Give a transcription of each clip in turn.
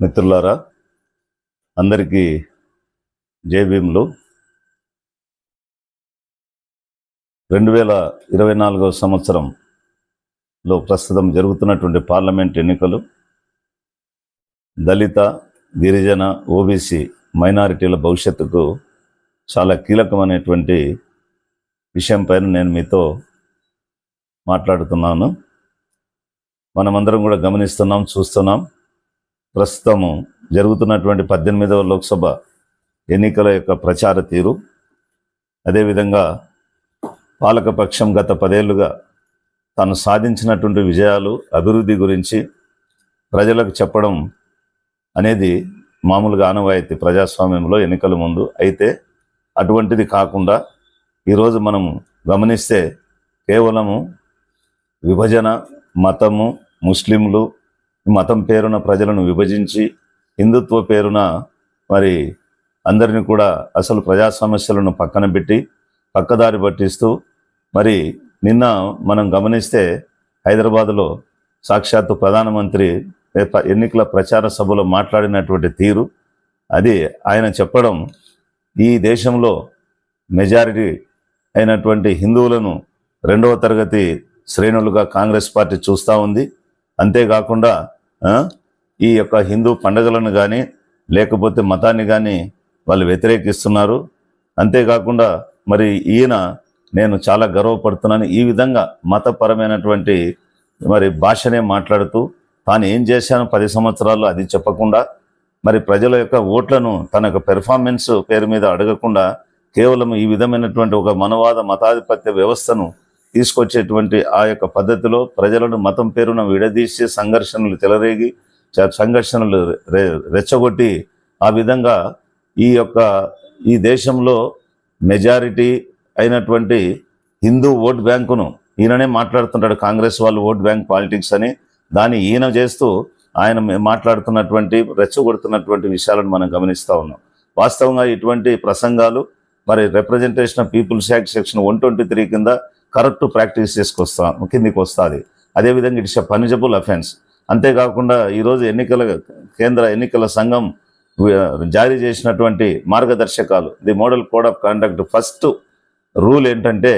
మిత్రులారా అందరికీ జై భీములు. రెండు వేల ఇరవై నాలుగవ సంవత్సరంలో ప్రస్తుతం జరుగుతున్నటువంటి పార్లమెంట్ ఎన్నికలు. దళిత గిరిజన ఓబీసీ మైనారిటీల భవిష్యత్తుకు చాలా కీలకమైనటువంటి విషయం పైన నేను మీతో మాట్లాడుతున్నాను. మనమందరం కూడా గమనిస్తున్నాం చూస్తున్నాం. ప్రస్తుతము జరుగుతున్నటువంటి పద్దెనిమిదవ లోక్సభ ఎన్నికల యొక్క ప్రచార తీరు. అదేవిధంగా పాలకపక్షం గత పదేళ్ళుగా తాను సాధించినటువంటి విజయాలు అభివృద్ధి గురించి ప్రజలకు చెప్పడం అనేది మామూలుగా ఆనవాయితీ ప్రజాస్వామ్యంలో ఎన్నికల ముందు. అయితే అటువంటిది కాకుండా ఈరోజు మనము గమనిస్తే కేవలము విభజన మతము ముస్లింలు మతం పేరున ప్రజలను విభజించి హిందుత్వ పేరున మరి అందరిని కూడా అసలు ప్రజా సమస్యలను పక్కన పెట్టి పక్కదారి పట్టిస్తూ మరి నిన్న మనం గమనిస్తే హైదరాబాదులో సాక్షాత్తు ప్రధానమంత్రి ఎన్నికల ప్రచార సభలో మాట్లాడినటువంటి తీరు అది ఆయన చెప్పడం ఈ దేశంలో మెజారిటీ అయినటువంటి హిందువులను రెండవ తరగతి శ్రేణులుగా కాంగ్రెస్ పార్టీ చూస్తూ ఉంది. అంతేకాకుండా ఈ యొక్క హిందూ పండుగలను కానీ లేకపోతే మతాన్ని కానీ వాళ్ళు వ్యతిరేకిస్తున్నారు. అంతేకాకుండా మరి ఈయన నేను చాలా గర్వపడుతున్నాను. ఈ విధంగా మతపరమైనటువంటి మరి భాషనే మాట్లాడుతూ తాను ఏం చేశానో పది సంవత్సరాలు అది చెప్పకుండా మరి ప్రజల యొక్క ఓట్లను తన యొక్క పెర్ఫార్మెన్స్ పేరు మీద అడగకుండా కేవలం ఈ విధమైనటువంటి ఒక మనవాద మతాధిపత్య వ్యవస్థను తీసుకొచ్చేటువంటి ఆ యొక్క పద్ధతిలో ప్రజలను మతం పేరున విడదీసి సంఘర్షణలు చెలరేగి సంఘర్షణలు రెచ్చగొట్టి ఆ విధంగా ఈ యొక్క ఈ దేశంలో మెజారిటీ అయినటువంటి హిందూ ఓట్ బ్యాంకును ఈయననే మాట్లాడుతుంటాడు. కాంగ్రెస్ వాళ్ళు ఓట్ బ్యాంక్ పాలిటిక్స్ అని దాన్ని ఈయన చేస్తూ ఆయన మాట్లాడుతున్నటువంటి రెచ్చగొడుతున్నటువంటి విషయాలను మనం గమనిస్తూ ఉన్నాం. వాస్తవంగా ఇటువంటి ప్రసంగాలు మరి representation of people's act section one twenty three కింద కరెక్ట్ ప్రాక్టీస్ చేసుకొస్తా కిందికి వస్తుంది అదేవిధంగా ఇట్స్ పనిజబుల్ అఫెన్స్. అంతేకాకుండా ఈరోజు ఎన్నికల కేంద్ర ఎన్నికల సంఘం జారీ చేసినటువంటి మార్గదర్శకాలు the model code of conduct first rule ఏంటంటే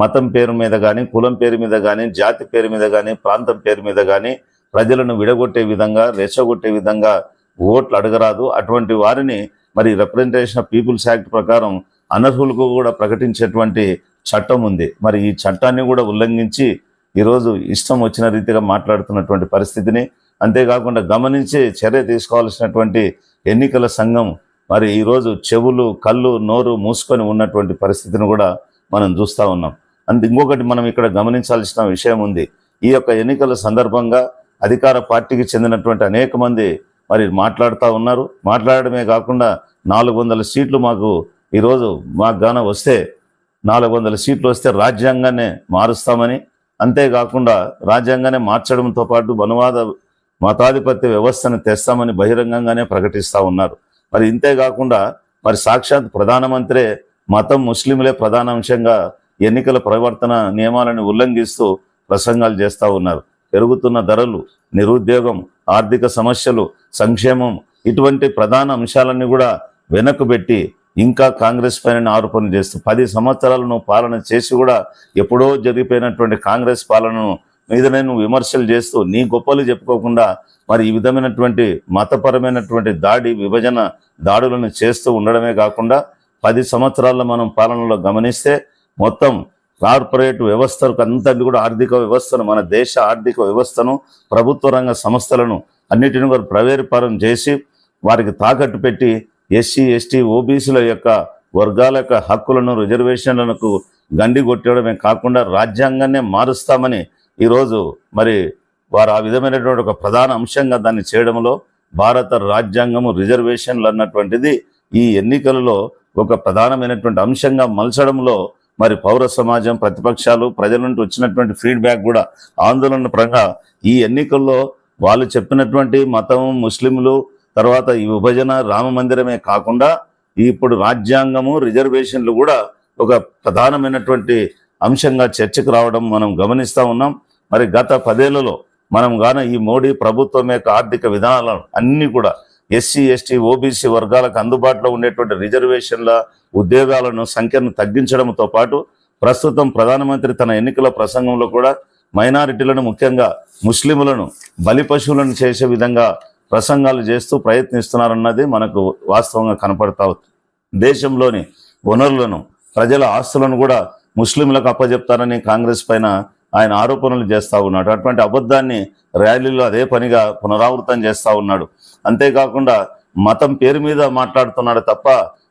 మతం పేరు మీద కానీ కులం పేరు మీద కానీ జాతి పేరు మీద కానీ ప్రాంతం పేరు మీద కానీ ప్రజలను విడగొట్టే విధంగా రెచ్చగొట్టే విధంగా ఓట్లు అడగరాదు. అటువంటి వారిని మరి రిప్రజెంటేషన్ ఆఫ్ పీపుల్స్ యాక్ట్ ప్రకారం అనర్హులకు కూడా ప్రకటించేటువంటి చట్టం ఉంది. మరి ఈ చట్టాన్ని కూడా ఉల్లంఘించి ఈరోజు ఇష్టం వచ్చిన రీతిగా మాట్లాడుతున్నటువంటి పరిస్థితిని అంతేకాకుండా గమనించి చర్య తీసుకోవాల్సినటువంటి ఎన్నికల సంఘం మరి ఈరోజు చెవులు కళ్ళు నోరు మూసుకొని ఉన్నటువంటి పరిస్థితిని కూడా మనం చూస్తూ ఉన్నాం. అండ్ ఇంకొకటి మనం ఇక్కడ గమనించాల్సిన విషయం ఉంది. ఈ యొక్క ఎన్నికల సందర్భంగా అధికార పార్టీకి చెందినటువంటి అనేక మంది మరి మాట్లాడుతూ ఉన్నారు. మాట్లాడడమే కాకుండా నాలుగు వందల సీట్లు మాకు ఈరోజు మాకు గాన వస్తే నాలుగు వందల సీట్లు వస్తే రాజ్యాంగాన్ని మారుస్తామని. అంతేకాకుండా రాజ్యాంగాన్ని మార్చడంతో పాటు వనవాద మతాధిపత్య వ్యవస్థను తెస్తామని బహిరంగంగానే ప్రకటిస్తూ ఉన్నారు. మరి ఇంతేకాకుండా మరి సాక్షాత్ ప్రధానమంత్రే మతం ముస్లింలే ప్రధాన అంశంగా ఎన్నికల ప్రవర్తన నియమాలను ఉల్లంఘిస్తూ ప్రసంగాలు చేస్తూ ఉన్నారు. పెరుగుతున్న ధరలు నిరుద్యోగం ఆర్థిక సమస్యలు సంక్షేమం ఇటువంటి ప్రధాన అంశాలన్నీ కూడా వెనక్కు పెట్టి ఇంకా కాంగ్రెస్ పైన ఆరోపణలు చేస్తూ పది సంవత్సరాలను పాలన చేసి కూడా ఎప్పుడో జరిగిపోయినటువంటి కాంగ్రెస్ పాలనను మీదనే నువ్వు విమర్శలు చేస్తూ నీ గొప్పలు చెప్పుకోకుండా మరి ఈ విధమైనటువంటి మతపరమైనటువంటి దాడి విభజన దాడులను చేస్తూ ఉండడమే కాకుండా పది సంవత్సరాల్లో మనం పాలనలో గమనిస్తే మొత్తం కార్పొరేట్ వ్యవస్థలకు అంతటి కూడా ఆర్థిక వ్యవస్థను మన దేశ ఆర్థిక వ్యవస్థను ప్రభుత్వ రంగ సంస్థలను అన్నిటిని కూడా ప్రవేరపరం చేసి వారికి తాకట్టు పెట్టి ఎస్సీ ఎస్టీ ఓబీసీల యొక్క వర్గాల యొక్క హక్కులను రిజర్వేషన్లకు గండి కొట్టడమే కాకుండా రాజ్యాంగాన్నే మారుస్తామని ఈరోజు మరి వారు ఆ విధమైనటువంటి ఒక ప్రధాన అంశంగా దాన్ని చేయడంలో భారత రాజ్యాంగము రిజర్వేషన్లు అన్నటువంటిది ఈ ఎన్నికలలో ఒక ప్రధానమైనటువంటి అంశంగా మలచడంలో మరి పౌర సమాజం ప్రతిపక్షాలు ప్రజల నుండి వచ్చినటువంటి ఫీడ్బ్యాక్ కూడా ఆందోళన పరంగా ఈ ఎన్నికల్లో వాళ్ళు చెప్పినటువంటి మతం ముస్లింలు తర్వాత ఈ విభజన రామ మందిరమే కాకుండా ఇప్పుడు రాజ్యాంగము రిజర్వేషన్లు కూడా ఒక ప్రధానమైనటువంటి అంశంగా చర్చకు రావడం మనం గమనిస్తూ ఉన్నాం. మరి గత పదేళ్ళలో మనం గాన ఈ మోడీ ప్రభుత్వం యొక్క ఆర్థిక విధానాలను అన్నీ కూడా ఎస్సీ ఎస్టీ ఓబీసీ వర్గాలకు అందుబాటులో ఉండేటువంటి రిజర్వేషన్ల ఉద్యోగాలను సంఖ్యను తగ్గించడంతో పాటు ప్రస్తుతం ప్రధానమంత్రి తన ఎన్నికల ప్రసంగంలో కూడా మైనారిటీలను ముఖ్యంగా ముస్లింలను బలి పశువులను చేసే విధంగా ప్రసంగాలు చేస్తూ ప్రయత్నిస్తున్నారన్నది మనకు వాస్తవంగా కనపడతా దేశంలోని వనరులను ప్రజల ఆస్తులను కూడా ముస్లింలకు అప్పజెప్తారని కాంగ్రెస్ పైన ఆయన ఆరోపణలు చేస్తూ ఉన్నాడు. అటువంటి అబద్ధాన్ని ర్యాలీలో అదే పనిగా పునరావృతం చేస్తూ ఉన్నాడు. అంతేకాకుండా మతం పేరు మీద మాట్లాడుతున్నాడు తప్ప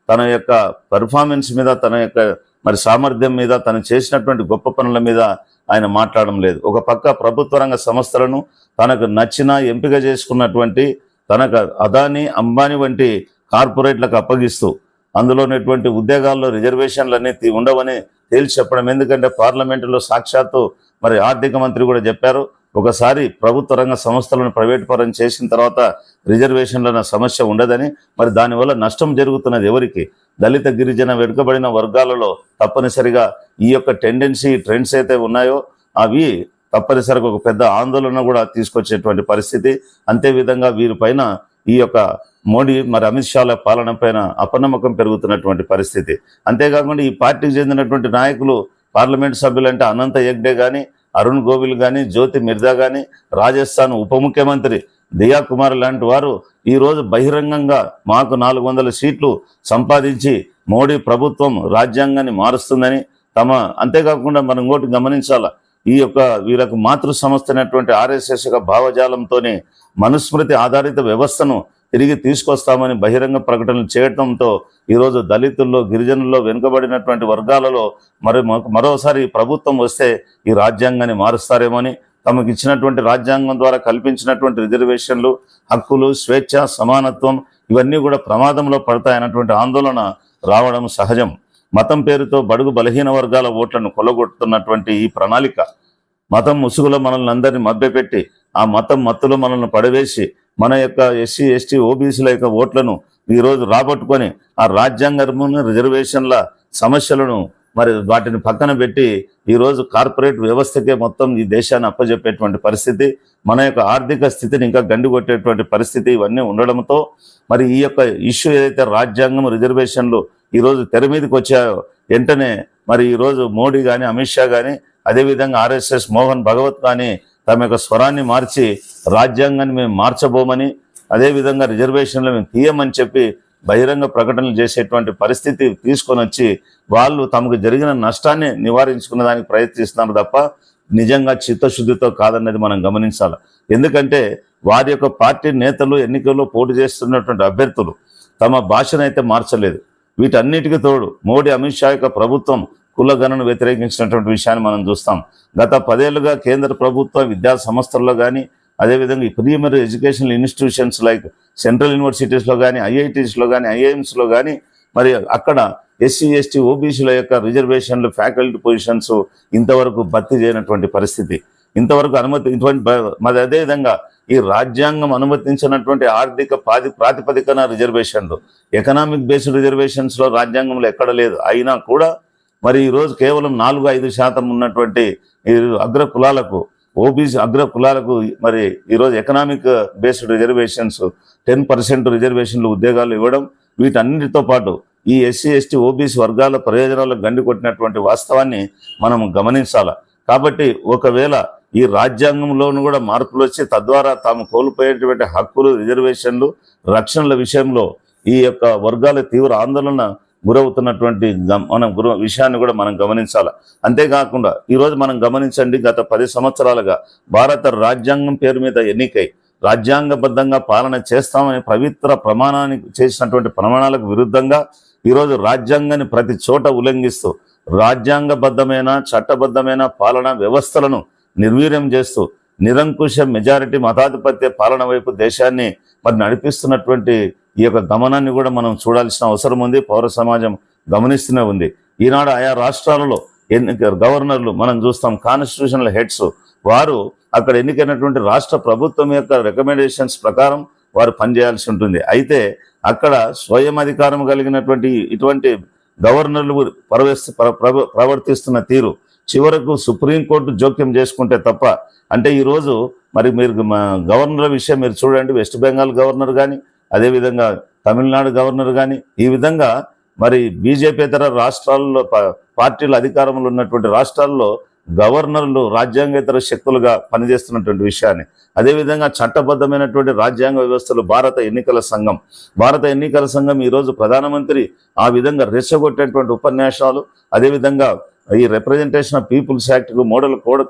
తన యొక్క పెర్ఫార్మెన్స్ మీద తన యొక్క మరి సామర్థ్యం మీద తను చేసినటువంటి గొప్ప పనుల మీద ఆయన మాట్లాడడం లేదు. ఒక పక్క ప్రభుత్వ రంగ సంస్థలను తనకు నచ్చిన ఎంపిక చేసుకున్నటువంటి తనకు అదాని అంబానీ వంటి కార్పొరేట్లకు అప్పగిస్తూ అందులోనేటువంటి ఉద్యోగాల్లో రిజర్వేషన్లన్నీ అనేది ఉండవని తేల్చి చెప్పడం. ఎందుకంటే పార్లమెంటులో సాక్షాత్తు మరి ఆర్థిక మంత్రి కూడా చెప్పారు ఒకసారి ప్రభుత్వ రంగ సంస్థలను ప్రైవేట్ పరం చేసిన తర్వాత రిజర్వేషన్ల సమస్య ఉండదని. మరి దానివల్ల నష్టం జరుగుతున్నది ఎవరికి? దళిత గిరిజన వెనుకబడిన వర్గాలలో తప్పనిసరిగా ఈ యొక్క టెండెన్సీ ట్రెండ్స్ అయితే ఉన్నాయో అవి తప్పనిసరిగా ఒక పెద్ద ఆందోళన కూడా తీసుకొచ్చేటువంటి పరిస్థితి. అంతేవిధంగా వీరిపైన ఈ యొక్క మోడీ మరి అమిత్ షాల పాలన పైన అపనమ్మకం పెరుగుతున్నటువంటి పరిస్థితి. అంతేకాకుండా ఈ పార్టీకి చెందినటువంటి నాయకులు పార్లమెంట్ సభ్యులంటే అనంత హెగ్డే కానీ అరుణ్ గోవిల్ కానీ జ్యోతి మిర్జా కానీ రాజస్థాన్ ఉప ముఖ్యమంత్రి దియా కుమార్ లాంటి వారు ఈరోజు బహిరంగంగా మాకు నాలుగు వందల సీట్లు సంపాదించి మోడీ ప్రభుత్వం రాజ్యాంగాన్ని మారుస్తుందని తమ అంతేకాకుండా మనం ఇంకోటి గమనించాలా ఈ యొక్క వీళ్ళకు మాతృ సంస్థ అయినటువంటి ఆర్ఎస్ఎస్ యొక్క భావజాలంతోనే మనుస్మృతి ఆధారిత వ్యవస్థను తిరిగి తీసుకొస్తామని బహిరంగ ప్రకటనలు చేయడంతో ఈరోజు దళితుల్లో గిరిజనుల్లో వెనుకబడినటువంటి వర్గాలలో మరి మరోసారి ప్రభుత్వం వస్తే ఈ రాజ్యాంగాన్ని మారుస్తారేమోని తమకు ఇచ్చినటువంటి రాజ్యాంగం ద్వారా కల్పించినటువంటి రిజర్వేషన్లు హక్కులు స్వేచ్ఛ సమానత్వం ఇవన్నీ కూడా ప్రమాదంలో పడతాయన్నటువంటి ఆందోళన రావడం సహజం. మతం పేరుతో బడుగు బలహీన వర్గాల ఓట్లను కొల్లగొడుతున్నటువంటి ఈ ప్రణాళిక మతం ముసుగులో మనల్ని అందరినీ మభ్యపెట్టి ఆ మతం మత్తులో మనల్ని పడవేసి మన యొక్క ఎస్సీ ఎస్టీ ఓబీసీల యొక్క ఓట్లను ఈరోజు రాబట్టుకొని ఆ రాజ్యాంగ రిజర్వేషన్ల సమస్యలను మరి వాటిని పక్కన పెట్టి ఈరోజు కార్పొరేట్ వ్యవస్థకే మొత్తం ఈ దేశాన్ని అప్పజెప్పేటువంటి పరిస్థితి మన యొక్క ఆర్థిక స్థితిని ఇంకా గండికొట్టేటువంటి పరిస్థితి ఇవన్నీ ఉండడంతో మరి ఈ యొక్క ఇష్యూ ఏదైతే రాజ్యాంగం రిజర్వేషన్లు ఈరోజు తెర మీదకి వచ్చాయో వెంటనే మరి ఈరోజు మోడీ కానీ అమిత్ షా కానీ అదేవిధంగా ఆర్ఎస్ఎస్ మోహన్ భగవత్ కానీ తమ యొక్క స్వరాన్ని మార్చి రాజ్యాంగాన్ని మేము మార్చబోమని అదేవిధంగా రిజర్వేషన్లు మేము తీయమని చెప్పి బహిరంగ ప్రకటనలు చేసేటువంటి పరిస్థితి తీసుకొని వచ్చి వాళ్ళు తమకు జరిగిన నష్టాన్ని నివారించుకున్న దానికి ప్రయత్నిస్తున్నారు తప్ప నిజంగా చిత్తశుద్ధితో కాదన్నది మనం గమనించాలి. ఎందుకంటే వారి యొక్క పార్టీ నేతలు ఎన్నికల్లో పోటీ చేస్తున్నటువంటి అభ్యర్థులు తమ భాషను అయితే మార్చలేదు. వీటన్నిటికీ తోడు మోడీ అమిత్ షా యొక్క ప్రభుత్వం కులగణను వ్యతిరేకించినటువంటి విషయాన్ని మనం చూస్తాం. గత పదేళ్ళుగా కేంద్ర ప్రభుత్వ విద్యా సంస్థల్లో కానీ అదేవిధంగా ఈ premier educational institutions like central యూనివర్సిటీస్లో కానీ ఐఐటీస్లో కానీ ఐఐఎమ్స్లో కానీ మరి అక్కడ ఎస్సీ ఎస్టీ ఓబీసీల యొక్క రిజర్వేషన్లు ఫ్యాకల్టీ పొజిషన్స్ ఇంతవరకు భర్తీ చేయనటువంటి పరిస్థితి. ఇంతవరకు అనుమతి ఇటువంటి బ- మరి అదేవిధంగా ఈ రాజ్యాంగం అనుమతించినటువంటి ఆర్థిక ప్రాతి ప్రాతిపదికన రిజర్వేషన్లు. ఎకనామిక్ బేస్డ్ రిజర్వేషన్స్లో రాజ్యాంగంలో ఎక్కడ లేదు. అయినా కూడా మరి ఈరోజు కేవలం నాలుగు ఐదు శాతం ఉన్నటువంటి ఈ అగ్ర కులాలకు ఓబీసీ అగ్ర కులాలకు మరి ఈరోజు economic based reservations ten percent రిజర్వేషన్లు ఉద్యోగాలు ఇవ్వడం వీటన్నిటితో పాటు ఈ ఎస్సీ ఎస్టీ ఓబీసీ వర్గాల ప్రయోజనాలకు గండి కొట్టినటువంటి వాస్తవాన్ని మనం గమనించాల. కాబట్టి ఒకవేళ ఈ రాజ్యాంగంలోనూ కూడా మార్పులు వచ్చి తద్వారా తాము కోల్పోయేటువంటి హక్కులు రిజర్వేషన్లు రక్షణల విషయంలో ఈ యొక్క వర్గాల తీవ్ర ఆందోళన గురవుతున్నటువంటి మనం గుర విషయాన్ని కూడా మనం గమనించాలి. అంతేకాకుండా ఈరోజు మనం గమనించండి గత పది సంవత్సరాలుగా భారత రాజ్యాంగం పేరు మీద ఎన్నికై రాజ్యాంగబద్ధంగా పాలన చేస్తామని పవిత్ర ప్రమాణానికి చేసినటువంటి ప్రమాణాలకు విరుద్ధంగా ఈరోజు రాజ్యాంగాన్ని ప్రతి చోట ఉల్లంఘిస్తూ రాజ్యాంగబద్ధమైన చట్టబద్ధమైన పాలనా వ్యవస్థలను నిర్వీర్యం చేస్తూ నిరంకుశ మెజారిటీ మతాధిపత్య పాలన వైపు దేశాన్ని మరి నడిపిస్తున్నటువంటి ఈ యొక్క గమనాన్ని కూడా మనం చూడాల్సిన అవసరం ఉంది. పౌర సమాజం గమనిస్తూనే ఉంది. ఈనాడు ఆయా రాష్ట్రాలలో ఎన్నిక గవర్నర్లు మనం చూస్తాం కాన్స్టిట్యూషనల్ హెడ్స్ వారు అక్కడ ఎన్నికైనటువంటి రాష్ట్ర ప్రభుత్వం యొక్క రికమెండేషన్స్ ప్రకారం వారు పనిచేయాల్సి ఉంటుంది. అయితే అక్కడ స్వయం అధికారం కలిగినటువంటి ఇటువంటి గవర్నర్లు ప్రవేశ ప్రవర్తిస్తున్న తీరు చివరకు సుప్రీంకోర్టు జోక్యం చేసుకుంటే తప్ప అంటే ఈరోజు మరి మీరు మా గవర్నర్ విషయం మీరు చూడండి వెస్ట్ బెంగాల్ గవర్నర్ కానీ అదేవిధంగా తమిళనాడు గవర్నర్ కానీ ఈ విధంగా మరి బీజేపీతర రాష్ట్రాల్లో ప- పార్టీల అధికారంలో ఉన్నటువంటి రాష్ట్రాల్లో గవర్నర్లు రాజ్యాంగేతర శక్తులుగా పనిచేస్తున్నటువంటి విషయాన్ని. అదేవిధంగా చట్టబద్ధమైనటువంటి రాజ్యాంగ వ్యవస్థలు భారత ఎన్నికల సంఘం. భారత ఎన్నికల సంఘం ఈరోజు ప్రధానమంత్రి ఆ విధంగా రెచ్చగొట్టేటువంటి ఉపన్యాసాలు అదేవిధంగా ఈ రిప్రజెంటేషన్ ఆఫ్ పీపుల్స్ యాక్ట్కు మోడల్ కోడ్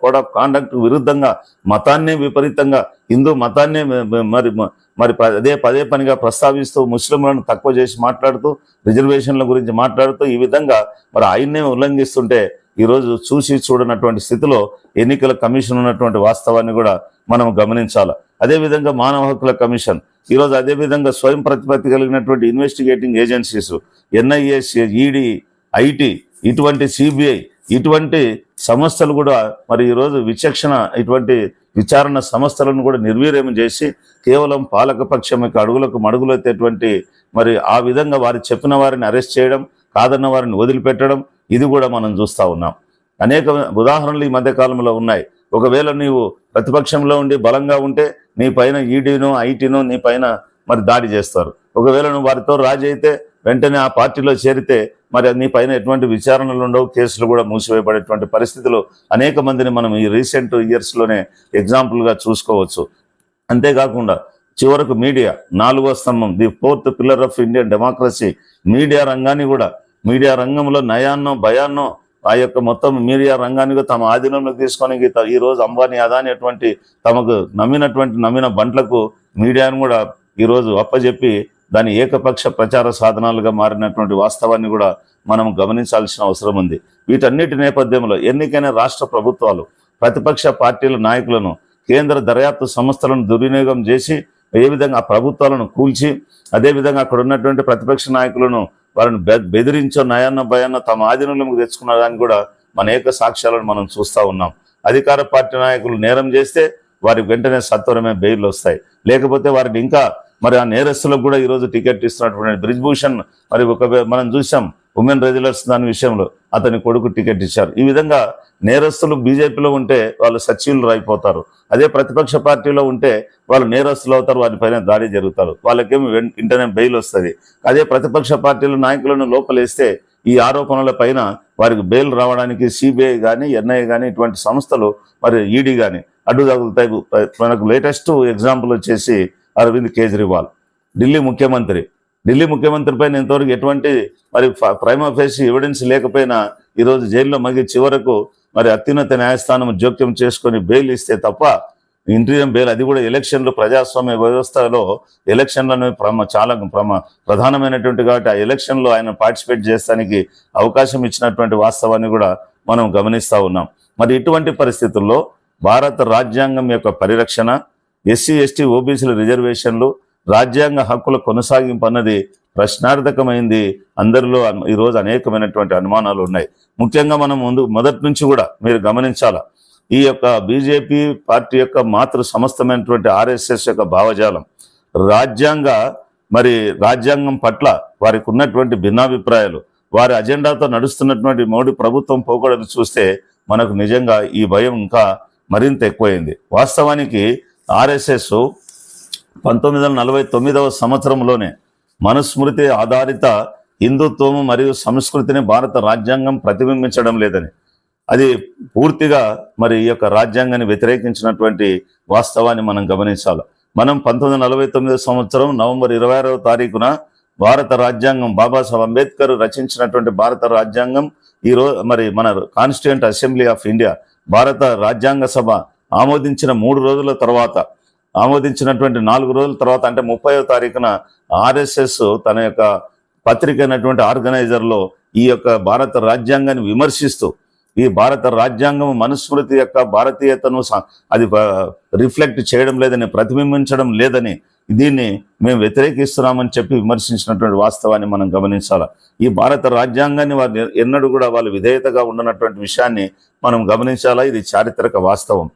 కోడ్ ఆఫ్ కాండక్ట్కు విరుద్ధంగా మతాన్నే విపరీతంగా హిందూ మతాన్నే మరి మరి ప- అదే పదే పనిగా ప్రస్తావిస్తూ ముస్లింలను తక్కువ చేసి మాట్లాడుతూ రిజర్వేషన్ల గురించి మాట్లాడుతూ ఈ విధంగా మరి ఆయన్నే ఉల్లంఘిస్తుంటే ఈరోజు చూసి చూడనటువంటి స్థితిలో ఎన్నికల కమిషన్ ఉన్నటువంటి వాస్తవాన్ని కూడా మనం గమనించాలి. అదేవిధంగా మానవ హక్కుల కమిషన్. ఈరోజు అదేవిధంగా స్వయం ప్రతిపత్తి కలిగినటువంటి investigating agencies NIA ED IT ఇటువంటి సిబిఐ ఇటువంటి సంస్థలు కూడా మరి ఈరోజు విచక్షణ ఇటువంటి విచారణ సంస్థలను కూడా నిర్వీర్యం చేసి కేవలం పాలకపక్షం యొక్క అడుగులకు మడుగులెత్తేటువంటి మరి ఆ విధంగా వారు చెప్పిన వారిని అరెస్ట్ చేయడం కాదన్న వారిని వదిలిపెట్టడం ఇది కూడా మనం చూస్తూ ఉన్నాం. అనేక ఉదాహరణలు ఈ మధ్య కాలంలో ఉన్నాయి. ఒకవేళ నీవు ప్రతిపక్షంలో ఉండి బలంగా ఉంటే నీ పైన ఈడీనో ఐటీనో నీ పైన మరి దాడి చేస్తారు. ఒకవేళ నువ్వు వారితో రాజీ అయితే వెంటనే ఆ పార్టీలో చేరితే మరి నీ పైన ఎటువంటి విచారణలు ఉండవు కేసులు కూడా మూసివేయబడేటువంటి పరిస్థితులు అనేక మందిని మనం ఈ రీసెంట్ ఇయర్స్లోనే ఎగ్జాంపుల్గా చూసుకోవచ్చు. అంతేకాకుండా చివరకు మీడియా నాలుగో స్తంభం the fourth pillar of Indian democracy media రంగాన్ని కూడా మీడియా రంగంలో నయాన్నో భయాన్నో ఆ యొక్క మొత్తం మీడియా రంగాన్ని కూడా తమ ఆధీనంలోకి తీసుకొని ఈ- ఈ రోజు అంబానీ అదాని అటువంటి తమకు నమ్మినటువంటి నమ్మిన బంట్లకు మీడియాను కూడా ఈరోజు అప్పజెప్పి దాని ఏకపక్ష ప్రచార సాధనాలుగా మారినటువంటి వాస్తవాన్ని కూడా మనం గమనించాల్సిన అవసరం ఉంది. వీటన్నిటి నేపథ్యంలో ఎన్నికైన రాష్ట్ర ప్రభుత్వాలు ప్రతిపక్ష పార్టీల నాయకులను కేంద్ర దర్యాప్తు సంస్థలను దుర్వినియోగం చేసి ఏ విధంగా ఆ ప్రభుత్వాలను కూల్చి అదేవిధంగా అక్కడ ఉన్నటువంటి ప్రతిపక్ష నాయకులను వారిని బె- బెదిరించో నయాన్న భయాన్న తమ ఆధీనంలోకి తెచ్చుకున్న దాన్ని కూడా మన ఏక సాక్ష్యాలను మనం చూస్తూ ఉన్నాం. అధికార పార్టీ నాయకులు నేరం చేస్తే వారి వెంటనే సత్వరమే బెయిల్ వస్తాయి. లేకపోతే వారిని ఇంకా మరి ఆ నేరస్తులకు కూడా ఈరోజు టికెట్ ఇస్తున్నటువంటి బ్రిజ్భూషణ్ మరి ఒక మనం చూసాం ఉమెన్ రెజులర్స్ దాని విషయంలో అతని కొడుకు టికెట్ ఇచ్చారు. ఈ విధంగా నేరస్తులు బీజేపీలో ఉంటే వాళ్ళు సచివులు అయిపోతారు. అదే ప్రతిపక్ష పార్టీలో ఉంటే వాళ్ళు నేరస్తులు అవుతారు వారిపైన దాడి జరుగుతారు. వాళ్ళకేమో వెంటనే బెయిల్ వస్తుంది. అదే ప్రతిపక్ష పార్టీల నాయకులను లోపలేస్తే ఈ ఆరోపణల పైన వారికి బెయిల్ రావడానికి సిబిఐ కానీ ఎన్ఐఏ కానీ ఇటువంటి సంస్థలు మరి ఈడీ కానీ అడ్డు తగులుతాయి మనకు లేటెస్ట్ ఎగ్జాంపుల్ వచ్చేసి అరవింద్ కేజ్రీవాల్ ఢిల్లీ ముఖ్యమంత్రి. ఢిల్లీ ముఖ్యమంత్రి పైన ఇంతవరకు ఎటువంటి మరి ప్రైమ ఫేసి ఎవిడెన్స్ లేకపోయినా ఈరోజు జైల్లో మగి చివరకు మరి అత్యున్నత న్యాయస్థానం జోక్యం చేసుకొని బెయిల్ ఇస్తే తప్ప ఇంటీరియం బెయిల్ అది కూడా ఎలక్షన్లు ప్రజాస్వామ్య వ్యవస్థలో ఎలక్షన్లను ప్రమ చాలా ప్రమ ప్రధానమైనటువంటి కాబట్టి ఆ ఎలక్షన్లో ఆయన పార్టిసిపేట్ చేస్తానికి అవకాశం ఇచ్చినటువంటి వాస్తవాన్ని కూడా మనం గమనిస్తూ ఉన్నాం. మరి ఇటువంటి పరిస్థితుల్లో భారత రాజ్యాంగం యొక్క పరిరక్షణ ఎస్సీ ఎస్టీ ఓబీసీల రిజర్వేషన్లు రాజ్యాంగ హక్కుల కొనసాగింపు అన్నది ప్రశ్నార్థకమైంది. అందరిలో ఈరోజు అనేకమైనటువంటి అనుమానాలు ఉన్నాయి. ముఖ్యంగా మనం ముందు మొదటి నుంచి కూడా మీరు గమనించాలా ఈ యొక్క బీజేపీ పార్టీ యొక్క మాతృ సమస్తమైనటువంటి ఆర్ఎస్ఎస్ యొక్క భావజాలం రాజ్యాంగ మరి రాజ్యాంగం పట్ల వారికి ఉన్నటువంటి భిన్నాభిప్రాయాలు వారి అజెండాతో నడుస్తున్నటువంటి మోడీ ప్రభుత్వం పోకడలు చూస్తే మనకు నిజంగా ఈ భయం ఇంకా మరింత ఎక్కువైంది. వాస్తవానికి ఆర్ఎస్ఎస్ పంతొమ్మిది వందల నలభై తొమ్మిదవ సంవత్సరంలోనే మనుస్మృతి ఆధారిత హిందుత్వము మరియు సంస్కృతిని భారత రాజ్యాంగం ప్రతిబింబించడం లేదని. అది పూర్తిగా మరి ఈ యొక్క రాజ్యాంగాన్ని వ్యతిరేకించినటువంటి వాస్తవాన్ని మనం గమనించాలి. మనం పంతొమ్మిది వందల నలభై తొమ్మిదో సంవత్సరం నవంబర్ ఇరవై ఆరవ తారీఖున భారత రాజ్యాంగం బాబాసాహెబ్ అంబేద్కర్ రచించినటువంటి భారత రాజ్యాంగం ఈరోజు మరి మన కాన్స్టిట్యూంట్ అసెంబ్లీ ఆఫ్ ఇండియా భారత రాజ్యాంగ సభ ఆమోదించిన మూడు రోజుల తర్వాత ఆమోదించినటువంటి నాలుగు రోజుల తర్వాత అంటే ముప్పైవ తారీఖున ఆర్ఎస్ఎస్ తన యొక్క పత్రిక అయినటువంటి ఆర్గనైజర్లో ఈ యొక్క భారత రాజ్యాంగాన్ని విమర్శిస్తూ ఈ భారత రాజ్యాంగం మనుస్మృతి యొక్క భారతీయతను అది రిఫ్లెక్ట్ చేయడం లేదని ప్రతిబింబించడం లేదని దీన్ని మేము వ్యతిరేకిస్తున్నామని చెప్పి విమర్శించినటువంటి వాస్తవాన్ని మనం గమనించాలి? ఈ భారత రాజ్యాంగాన్ని వారు ఎన్నడూ కూడా వాళ్ళు విధేయతగా ఉండనటువంటి విషయాన్ని మనం గమనించాలా? ఇది చారిత్రక వాస్తవం.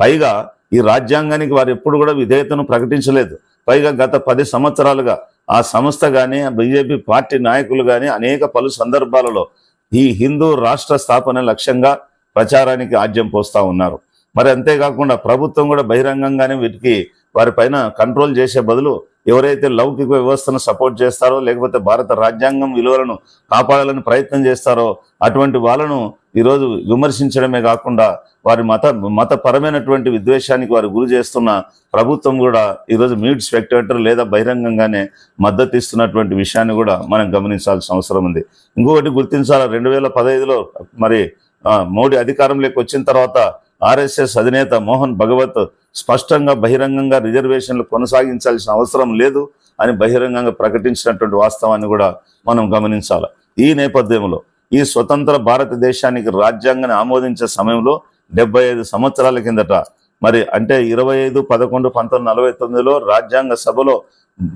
పైగా ఈ రాజ్యాంగానికి వారు ఎప్పుడు కూడా విధేయతను ప్రకటించలేదు. పైగా గత పది సంవత్సరాలుగా ఆ సంస్థ కానీ బీజేపీ పార్టీ నాయకులు కానీ అనేక పలు సందర్భాలలో ఈ హిందూ రాష్ట్ర స్థాపన లక్ష్యంగా ప్రచారానికి ఆజ్యం పోస్తూ ఉన్నారు. మరి అంతేకాకుండా ప్రభుత్వం కూడా బహిరంగంగానే వీటికి వారిపైన కంట్రోల్ చేసే బదులు ఎవరైతే లౌకిక వ్యవస్థను సపోర్ట్ చేస్తారో లేకపోతే భారత రాజ్యాంగం విలువలను కాపాడాలని ప్రయత్నం చేస్తారో అటువంటి వాళ్ళను ఈరోజు విమర్శించడమే కాకుండా వారి మత మతపరమైనటువంటి విద్వేషానికి వారు గురి చేస్తున్న ప్రభుత్వం కూడా ఈరోజు మీట్ స్పెక్టేటర్ లేదా బహిరంగంగానే మద్దతు ఇస్తున్నటువంటి విషయాన్ని కూడా మనం గమనించాల్సిన అవసరం ఉంది. ఇంకొకటి గుర్తించాలి? రెండు వేల పదహైదులో మరి మోడీ అధికారంలోకి వచ్చిన తర్వాత ఆర్ఎస్ఎస్ అధినేత మోహన్ భగవత్ స్పష్టంగా బహిరంగంగా రిజర్వేషన్లు కొనసాగించాల్సిన అవసరం లేదు అని బహిరంగంగా ప్రకటించినటువంటి వాస్తవాన్ని కూడా మనం గమనించాలి? ఈ నేపథ్యంలో ఈ స్వతంత్ర భారతదేశానికి రాజ్యాంగాన్ని ఆమోదించే సమయంలో డెబ్బై ఐదు సంవత్సరాల కిందట మరి అంటే ఇరవై ఐదు పదకొండు పంతొమ్మిది నలభై తొమ్మిదిలో రాజ్యాంగ సభలో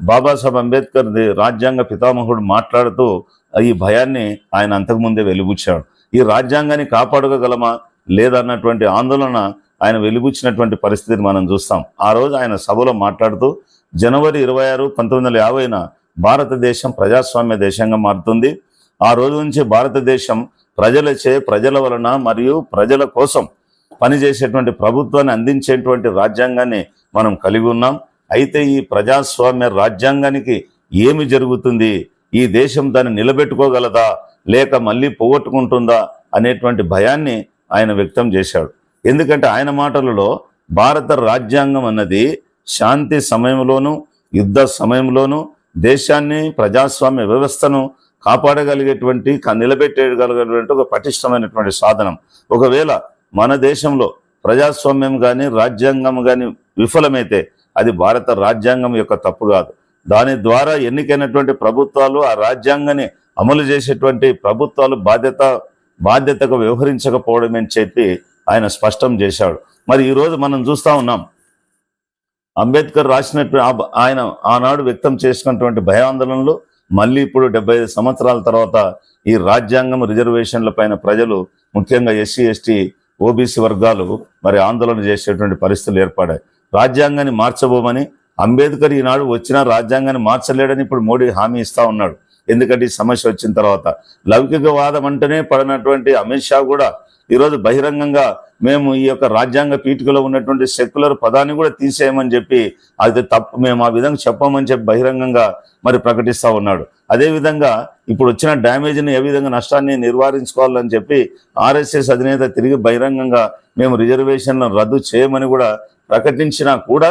బాబాసాహెబ్ అంబేద్కర్ రాజ్యాంగ పితామహుడు మాట్లాడుతూ ఈ భయాన్ని ఆయన అంతకుముందే వెలిబుచ్చాడు. ఈ రాజ్యాంగాన్ని కాపాడుకోగలమా లేదన్నటువంటి ఆందోళన ఆయన వెలిబుచ్చినటువంటి పరిస్థితిని మనం చూస్తాం. ఆ రోజు ఆయన సభలో మాట్లాడుతూ జనవరి ఇరవై ఆరు పంతొమ్మిది వందల యాభైన భారతదేశం ప్రజాస్వామ్య దేశంగా మారుతుంది. ఆ రోజు నుంచి భారతదేశం ప్రజలచే ప్రజల వలన మరియు ప్రజల కోసం పనిచేసేటువంటి ప్రభుత్వాన్ని అందించేటువంటి రాజ్యాంగాన్ని మనం కలిగి ఉన్నాం. అయితే ఈ ప్రజాస్వామ్య రాజ్యాంగానికి ఏమి జరుగుతుంది? ఈ దేశం దాన్ని నిలబెట్టుకోగలదా? లేక మళ్ళీ పోగొట్టుకుంటుందా? అనేటువంటి భయాన్ని ఆయన వ్యక్తం చేశాడు. ఎందుకంటే ఆయన మాటలలో భారత రాజ్యాంగం అన్నది శాంతి సమయంలోనూ యుద్ధ సమయంలోనూ దేశాన్ని ప్రజాస్వామ్య వ్యవస్థను కాపాడగలిగేటువంటి క- నిలబెట్టగలిగేటువంటి ఒక పటిష్టమైనటువంటి సాధనం. ఒకవేళ మన దేశంలో ప్రజాస్వామ్యం కానీ రాజ్యాంగం కానీ విఫలమైతే అది భారత రాజ్యాంగం యొక్క తప్పు కాదు. దాని ద్వారా ఎన్నికైనటువంటి ప్రభుత్వాలు ఆ రాజ్యాంగాన్ని అమలు చేసేటువంటి ప్రభుత్వాలు బాధ్యత బాధ్యతగా వ్యవహరించకపోవడం అని చెప్పి ఆయన స్పష్టం చేశాడు. మరి ఈరోజు మనం చూస్తా ఉన్నాం. అంబేద్కర్ రాసినట్టు ఆ- ఆయన ఆనాడు వ్యక్తం చేసినటువంటి భయాందోళనలు మళ్ళీ ఇప్పుడు డెబ్బై ఐదు సంవత్సరాల తర్వాత ఈ రాజ్యాంగం రిజర్వేషన్ల పైన ప్రజలు ముఖ్యంగా ఎస్సీ ఎస్టీ ఓబీసీ వర్గాలు మరి ఆందోళన చేసేటువంటి పరిస్థితులు ఏర్పడాయి. రాజ్యాంగాన్ని మార్చబోమని అంబేద్కర్ ఈనాడు వచ్చినా రాజ్యాంగాన్ని మార్చలేడని ఇప్పుడు మోడీ హామీ ఇస్తా ఉన్నాడు. ఎందుకంటే ఈ సమస్య వచ్చిన తర్వాత లౌకికవాదం అంటేనే పడినటువంటి అమిత్ షా కూడా ఈరోజు బహిరంగంగా మేము ఈ యొక్క రాజ్యాంగ పీఠికలో ఉన్నటువంటి సెక్యులర్ పదాన్ని కూడా తీసేయమని చెప్పి అది తప్పు మేము ఆ విధంగా చెప్పమని చెప్పి బహిరంగంగా మరి ప్రకటిస్తా ఉన్నాడు. అదేవిధంగా ఇప్పుడు వచ్చిన డ్యామేజ్ని ఏ విధంగా నష్టాన్ని నివారించుకోవాలని చెప్పి ఆర్ఎస్ఎస్ అధినేత తిరిగి బహిరంగంగా మేము రిజర్వేషన్లను రద్దు చేయమని కూడా ప్రకటించినా కూడా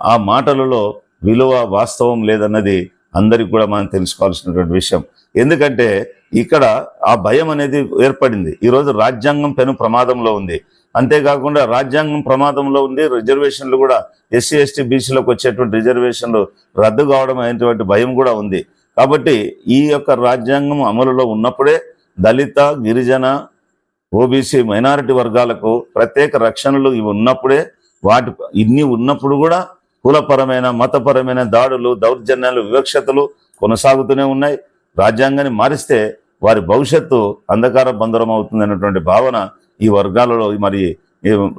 ఆ మాటలలో విలువ వాస్తవం లేదన్నది అందరికి కూడా మనం తెలుసుకోవాల్సినటువంటి విషయం. ఎందుకంటే ఇక్కడ ఆ భయం అనేది ఏర్పడింది. ఈరోజు రాజ్యాంగం పెను ప్రమాదంలో ఉంది. అంతేకాకుండా రాజ్యాంగం ప్రమాదంలో ఉంది రిజర్వేషన్లు కూడా ఎస్సీ ఎస్టీ బీసీలకు వచ్చేటువంటి రిజర్వేషన్లు రద్దు కావడం అనేటువంటి భయం కూడా ఉంది. కాబట్టి ఈ యొక్క రాజ్యాంగం అమలులో ఉన్నప్పుడే దళిత గిరిజన ఓబీసీ మైనారిటీ వర్గాలకు ప్రత్యేక రక్షణలు ఇవి ఉన్నప్పుడే వాటి ఇన్ని ఉన్నప్పుడు కూడా కులపరమైన మతపరమైన దాడులు దౌర్జన్యాలు వివక్షతలు కొనసాగుతూనే ఉన్నాయి. రాజ్యాంగాన్ని మారిస్తే వారి భవిష్యత్తు అంధకార బంధరం అవుతుంది అన్నటువంటి భావన ఈ వర్గాలలో మరి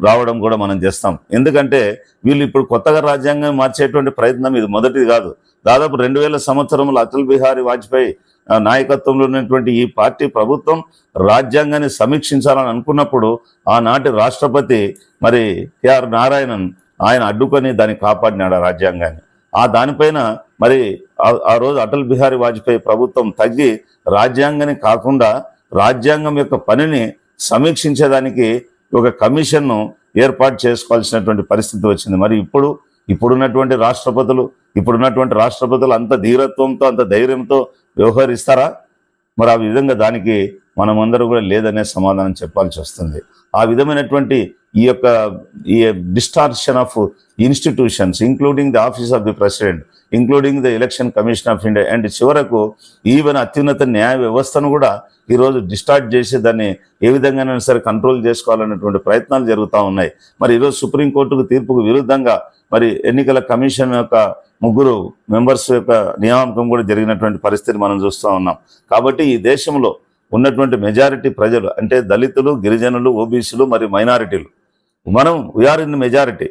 రావడం కూడా మనం చేస్తాం. ఎందుకంటే వీళ్ళు ఇప్పుడు కొత్తగా రాజ్యాంగం మార్చేటువంటి ప్రయత్నం ఇది మొదటిది కాదు. దాదాపు రెండు వేల సంవత్సరంలో అటల్ బిహారీ వాజ్పేయి ఆ, నాయకత్వంలో ఉన్నటువంటి ఈ పార్టీ ప్రభుత్వం రాజ్యాంగాన్ని సమీక్షించాలని అనుకున్నప్పుడు ఆనాటి రాష్ట్రపతి మరి కేఆర్ నారాయణన్ ఆయన అడ్డుకొని దాన్ని కాపాడినాడు ఆ రాజ్యాంగాన్ని. ఆ దానిపైన మరి ఆ- రోజు అటల్ బిహారీ వాజ్పేయి ప్రభుత్వం తగ్గి రాజ్యాంగాన్ని కాకుండా రాజ్యాంగం యొక్క పనిని సమీక్షించేదానికి ఒక కమిషన్ను ఏర్పాటు చేసుకోవాల్సినటువంటి పరిస్థితి వచ్చింది. మరి ఇప్పుడు ఇప్పుడున్నటువంటి రాష్ట్రపతులు ఇప్పుడున్నటువంటి రాష్ట్రపతులు అంత ధీరత్వంతో అంత ధైర్యంతో వ్యవహరిస్తారా? మరి ఆ విధంగా దానికి మనమందరూ కూడా లేదనే సమాధానం చెప్పాల్సి వస్తుంది. ఆ విధమైనటువంటి ఈ యొక్క ఈ distortion of institutions including the office of the president including the election commission of India and చివరకు ఈవెన్ అత్యున్నత న్యాయ వ్యవస్థను కూడా ఈరోజు డిస్టార్ట్ చేసి దాన్ని ఏ విధంగానైనా సరే కంట్రోల్ చేసుకోవాలనేటువంటి ప్రయత్నాలు జరుగుతూ ఉన్నాయి. మరి ఈరోజు సుప్రీంకోర్టుకు తీర్పుకు విరుద్ధంగా మరి ఎన్నికల కమిషన్ యొక్క ముగ్గురు మెంబర్స్ యొక్క నియామకం కూడా జరిగినటువంటి పరిస్థితి మనం చూస్తూ ఉన్నాం. కాబట్టి ఈ దేశంలో ఉన్నటువంటి మెజారిటీ ప్రజలు అంటే దళితులు గిరిజనులు ఓబీసీలు మరియు మైనారిటీలు మనం వీఆర్ ఇన్ మెజారిటీ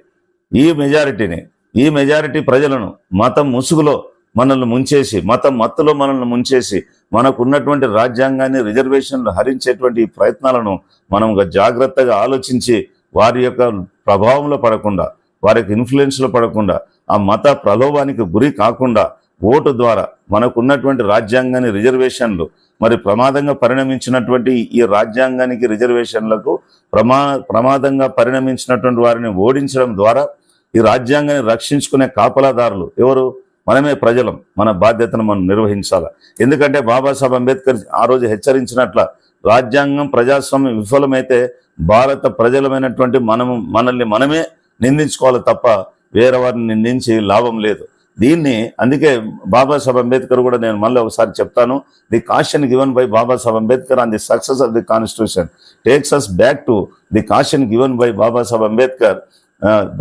ఈ మెజారిటీని ఈ మెజారిటీ ప్రజలను మతం ముసుగులో మనల్ని ముంచేసి మతం మత్తులో మనల్ని ముంచేసి మనకు ఉన్నటువంటి రాజ్యాంగాన్ని రిజర్వేషన్లు హరించేటువంటి ఈ ప్రయత్నాలను మనం జాగ్రత్తగా ఆలోచించి వారి యొక్క ప్రభావంలో పడకుండా వారికి ఇన్ఫ్లుయెన్స్లో పడకుండా ఆ మత ప్రలోభానికి గురి కాకుండా ఓటు ద్వారా మనకున్నటువంటి రాజ్యాంగాన్ని రిజర్వేషన్లు మరి ప్రమాదంగా పరిణమించినటువంటి ఈ రాజ్యాంగానికి రిజర్వేషన్లకు ప్రమా ప్రమాదంగా పరిణమించినటువంటి వారిని ఓడించడం ద్వారా ఈ రాజ్యాంగాన్ని రక్షించుకునే కాపలాదారులు ఎవరు? మనమే ప్రజలం. మన బాధ్యతను మనం నిర్వహించాలి. ఎందుకంటే బాబాసాహెబ్ అంబేద్కర్ ఆ రోజు హెచ్చరించినట్ల రాజ్యాంగం ప్రజాస్వామ్యం విఫలమైతే భారత ప్రజలమైనటువంటి మనము మనల్ని మనమే నిందించుకోవాలి తప్ప వేరే వారిని నిందించి లాభం లేదు. దీన్ని అందుకే బాబాసాహెబ్ అంబేద్కర్ కూడా నేను మళ్ళీ ఒకసారి చెప్తాను. The caution given by Babasaheb Ambedkar on the success of the constitution takes us back to the caution given by Babasaheb Ambedkar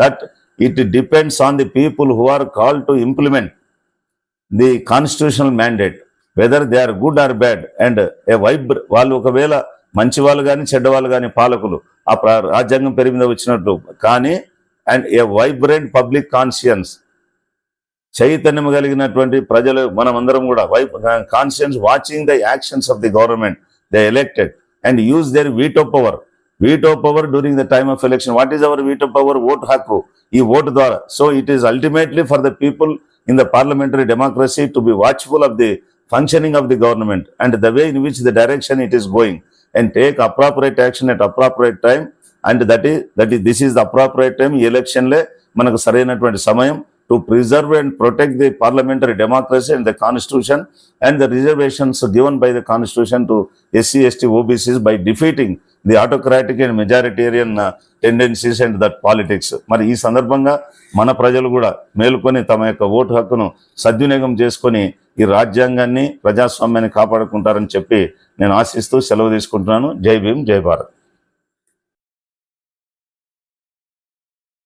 that it depends on the people who are call to implement the constitutional mandate whether they are good or bad and a vibe వాళ్ళు ఒకవేళ మంచి వాళ్ళు కానీ చెడ్డవాళ్ళు కానీ పాలకులు ఆ రాజ్యాంగం పేరు వచ్చినట్టు కానీ and a vibrant public conscience చైతన్యం కలిగినటువంటి ప్రజలు మనమందరం కూడా. Why conscience watching the actions of the government they elected and use their veto power veto power during the time of election what is our veto power vote హక్కు. ఈ vote ద్వారా. So it is ultimately for the people in the parliamentary democracy to be watchful of the functioning of the government and the way in which the direction it is going and take appropriate action at appropriate time and that ఈ that ఈ this is the appropriate time ఈ ఎలక్షన్లే మనకు సరైనటువంటి సమయం to preserve and protect the parliamentary democracy and the constitution and the reservations given by the constitution to SC ST OBCs by defeating the autocratic and majoritarian tendencies and that politics మరి ఈ సందర్భంగా మన ప్రజలు కూడా మేలుకొని తమ యొక్క vote హక్కును సద్వినియోగం చేసుకొని ఈ రాజ్యాంగాన్ని ప్రజాస్వామ్యాన్ని కాపాడుకుంటారని చెప్పి నేను ఆశిస్తూ సెలవు తీసుకుంటున్నాను. జై భీమ్ జై భారత్.